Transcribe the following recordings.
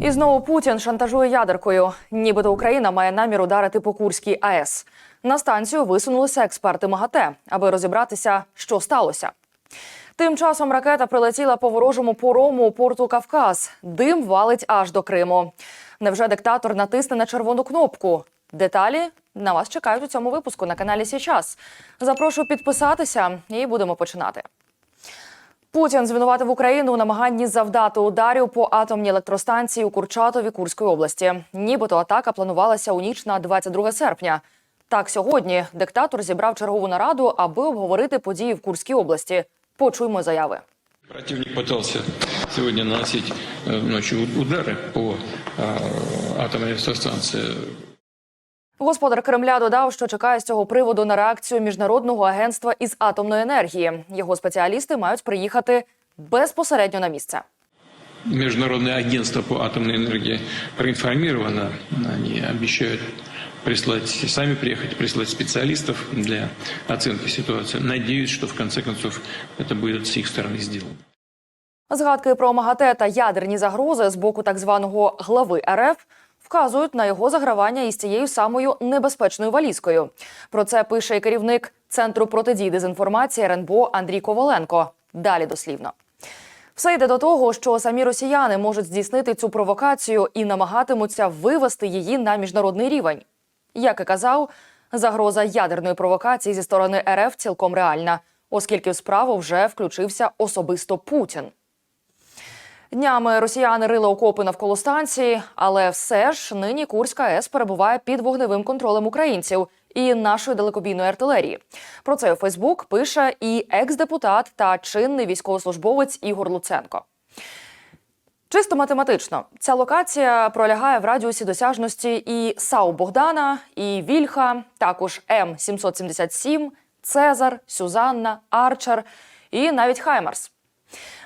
І знову Путін шантажує ядеркою. Нібито Україна має намір ударити по Курській АЕС. На станцію висунулися експерти МАГАТЕ, аби розібратися, що сталося. Тим часом ракета прилетіла по ворожому порому у порту Кавказ. Дим валить аж до Криму. Невже диктатор натисне на червону кнопку? Деталі на вас чекають у цьому випуску на каналі Січас. Запрошую підписатися і будемо починати. Путін звинуватив Україну у намаганні завдати ударів по атомній електростанції у Курчатові Курської області. Нібито атака планувалася у ніч на 22 серпня. Так, сьогодні диктатор зібрав чергову нараду, аби обговорити події в Курській області. Почуймо заяви. Противник пытался сегодня наносить э, ночью удары по э, атомной электростанции. Господар Кремля додав, що чекає з цього приводу на реакцію міжнародного агентства із атомної енергії. Його спеціалісти мають приїхати безпосередньо на місце. Международное агентство по атомной энергии проинформировано. Они обещают прислать, сами приехать, прислать специалистов для оценки ситуации. Надеюсь, что в конце концов это будет с их стороны сделано. Згадки про МАГАТЕ та ядерні загрози з боку так званого глави РФ вказують на його загравання із цією самою небезпечною валізкою. Про це пише і керівник центру протидії дезінформації РНБО Андрій Коваленко. Далі дослівно. Все йде до того, що самі росіяни можуть здійснити цю провокацію і намагатимуться вивести її на міжнародний рівень. Як і казав, загроза ядерної провокації зі сторони РФ цілком реальна, оскільки в справу вже включився особисто Путін. Днями росіяни рили окопи навколо станції, але все ж нині Курська АЕС перебуває під вогневим контролем українців і нашої далекобійної артилерії. Про це у Фейсбук пише і екс-депутат та чинний військовослужбовець Ігор Луценко. Чисто математично, ця локація пролягає в радіусі досяжності і САУ Богдана, і Вільха, також М 777 Цезар, Сюзанна, Арчер і навіть Хаймарс.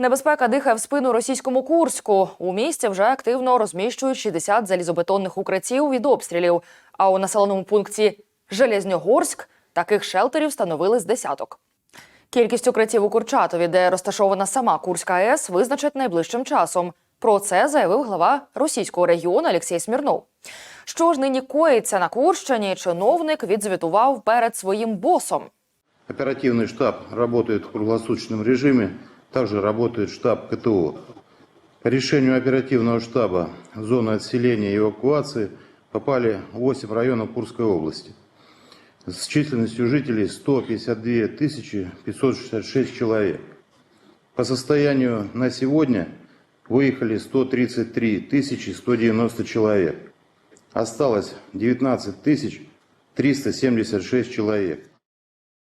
Небезпека дихає в спину російському Курську. У місті вже активно розміщують 60 залізобетонних укриттів від обстрілів. А у населеному пункті Железньогорськ таких шелтерів встановили з десяток. Кількість укриттів у Курчатові, де розташована сама Курська АЕС, визначать найближчим часом. Про це заявив глава російського регіону Олексій Смірнов. Що ж нині коїться на Курщині, чиновник відзвітував перед своїм босом. Оперативный штаб работает в круглосуточном режиме, также работает штаб КТО. По решению оперативного штаба в зону отселения и эвакуации попали 8 районов Курской области с численностью жителей 152 566 человек. По состоянию на сегодня выехали 133 190 человек. Осталось 19 376 человек.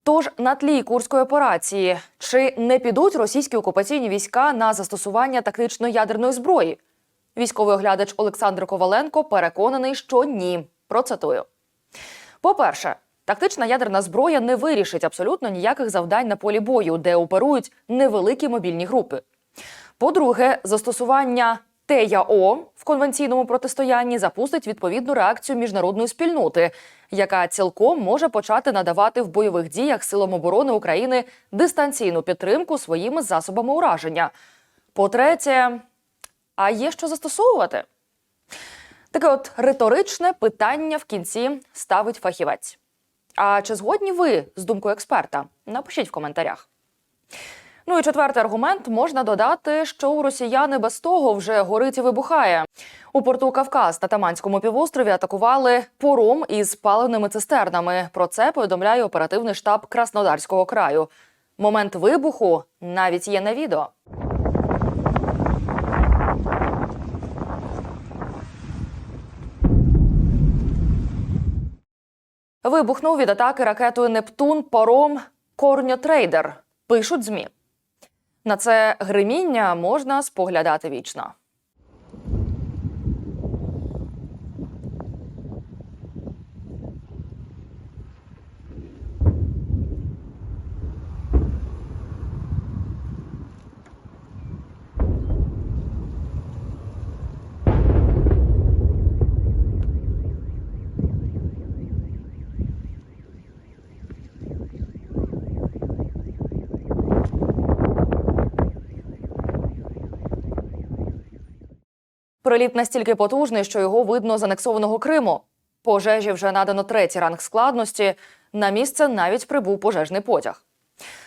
Тож на тлі курської операції чи не підуть російські окупаційні війська на застосування тактичної ядерної зброї? Військовий оглядач Олександр Коваленко переконаний, що ні. Процитую. По-перше, тактична ядерна зброя не вирішить абсолютно ніяких завдань на полі бою, де оперують невеликі мобільні групи. По-друге, застосування ТЯО в конвенційному протистоянні запустить відповідну реакцію міжнародної спільноти, яка цілком може почати надавати в бойових діях силам оборони України дистанційну підтримку своїми засобами ураження. По-третє, а є що застосовувати? Таке от риторичне питання в кінці ставить фахівець. А чи згодні ви з думкою експерта? Напишіть в коментарях. Ну і четвертий аргумент можна додати, що у росіяни без того вже горить і вибухає. У порту Кавказ на Таманському півострові атакували пором із паливними цистернами. Про це повідомляє оперативний штаб Краснодарського краю. Момент вибуху навіть є на відео. Вибухнув від атаки ракетою Нептун паром Корньотрейдер. Пишуть змі. На це гриміння можна споглядати вічно. Приліт настільки потужний, що його видно з анексованого Криму. Пожежі вже надано третій ранг складності. На місце навіть прибув пожежний потяг.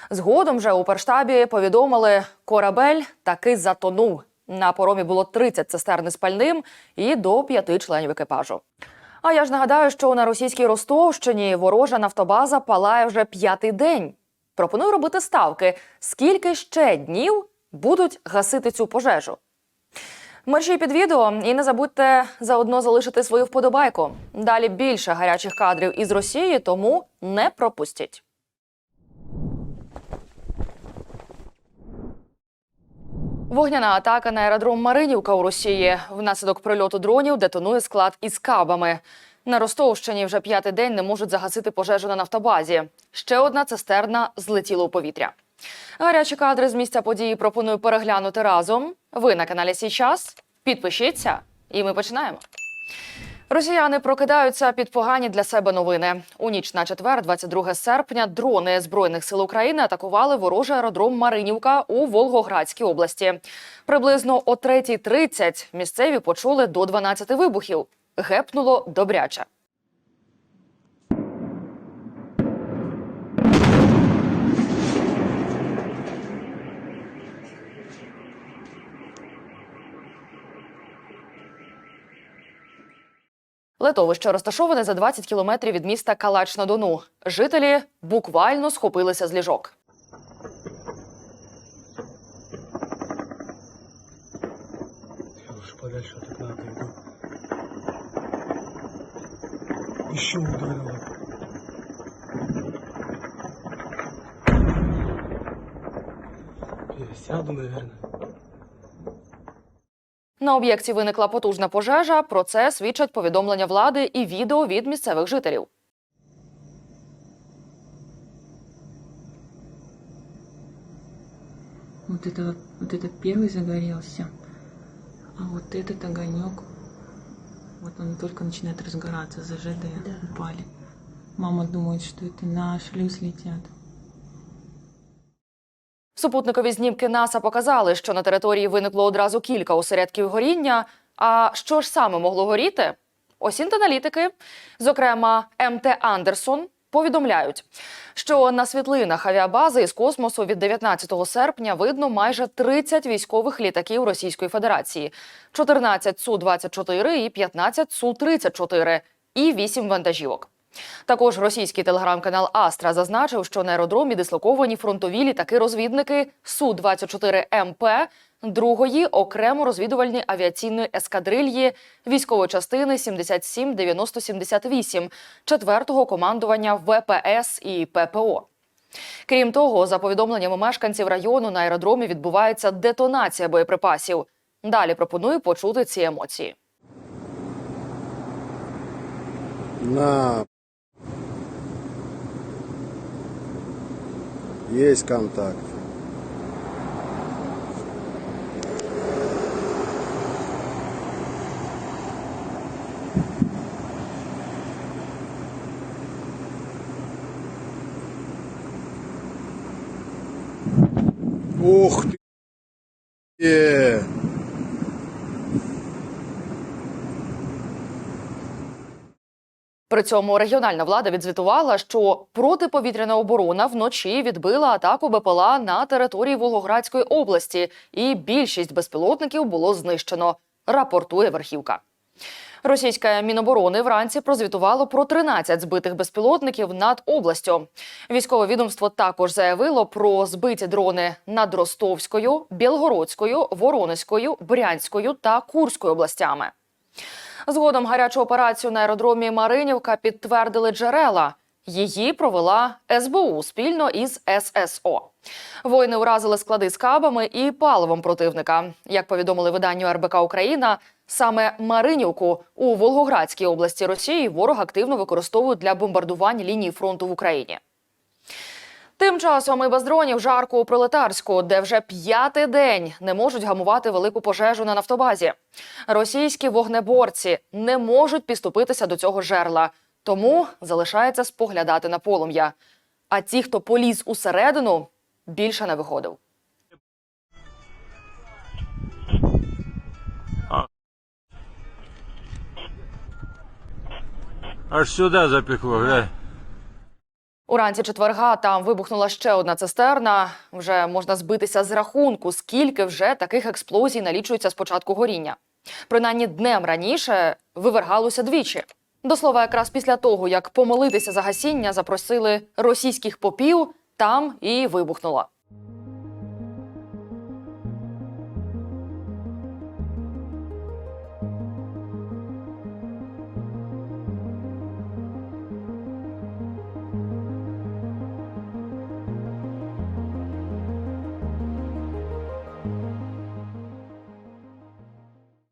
Згодом же у перштабі повідомили, корабель таки затонув. На поромі було 30 цистерн з пальним і до п'яти членів екіпажу. А я ж нагадаю, що на російській Ростовщині ворожа нафтобаза палає вже п'ятий день. Пропоную робити ставки, скільки ще днів будуть гасити цю пожежу. Мерші під відео і не забудьте заодно залишити свою вподобайку. Далі більше гарячих кадрів із Росії, тому не пропустіть. Вогняна атака на аеродром Маринівка у Росії. Внаслідок прильоту дронів детонує склад із кабами. На Ростовщині вже п'ятий день не можуть загасити пожежу на нафтобазі. Ще одна цистерна злетіла у повітря. Гарячі кадри з місця події пропоную переглянути разом. Ви на каналі Січас. Підпишіться, і ми починаємо. Росіяни прокидаються під погані для себе новини. У ніч на четвер, 22 серпня, дрони збройних сил України атакували ворожий аеродром Маринівка у Волгоградській області. Приблизно о 3.30 місцеві почули до 12 вибухів. Гепнуло добряче. Летовище розташоване за 20 кілометрів від міста Калач на Дону. Жителі буквально схопилися з ліжок. Подальше от окна отойду. Еще ударило. Пересяду, наверное На об'єкті виникла потужна пожежа. Про це свідчать повідомлення влади і відео від місцевих жителів. Вот это, вот этот первый загорелся, а вот этот огонек, вот он только начинает разгораться, зажатые упали. Мама думает, что это на шлюз летят. Супутникові знімки НАСА показали, що на території виникло одразу кілька осередків горіння. А що ж саме могло горіти? Осінт-аналітики, зокрема МТ Андерсон, повідомляють, що на світлинах авіабази із космосу від 19 серпня видно майже 30 військових літаків Російської Федерації, 14 Су-24 і 15 Су-34 і 8 вантажівок. Також російський телеграм-канал Астра зазначив, що на аеродромі дислоковані фронтові літаки-розвідники Су-24 МП другої окремо розвідувальної авіаційної ескадрильї військової частини 77-90-78 четвертого командування ВПС і ППО. Крім того, за повідомленнями мешканців району на аеродромі відбувається детонація боєприпасів. Далі пропоную почути ці емоції. На. Есть контакт. При цьому регіональна влада відзвітувала, що протиповітряна оборона вночі відбила атаку БПЛА на території Волгоградської області, і більшість безпілотників було знищено. Рапортує верхівка. Російське міноборони вранці прозвітувало про 13 збитих безпілотників над областю. Військове відомство також заявило про збиті дрони над Ростовською, Білгородською, Воронезькою, Брянською та Курською областями. Згодом гарячу операцію на аеродромі Маринівка підтвердили джерела. Її провела СБУ спільно із ССО. Воїни уразили склади з кабами і паливом противника. Як повідомили виданню РБК Україна, саме Маринівку у Волгоградській області Росії ворог активно використовує для бомбардувань лінії фронту в Україні. Тим часом і без дронів жарко у пролетарську, де вже п'ятий день не можуть гамувати велику пожежу на нафтобазі. Російські вогнеборці не можуть підступитися до цього жерла, тому залишається споглядати на полум'я. А ті, хто поліз усередину, більше не виходив. Аж сюди запекло, глянь. Уранці четверга там вибухнула ще одна цистерна. Вже можна збитися з рахунку, скільки вже таких експлозій налічується з початку горіння. Принаймні днем раніше вивергалося двічі. До слова, якраз після того, як помолитися за гасіння, запросили російських попів, там і вибухнуло.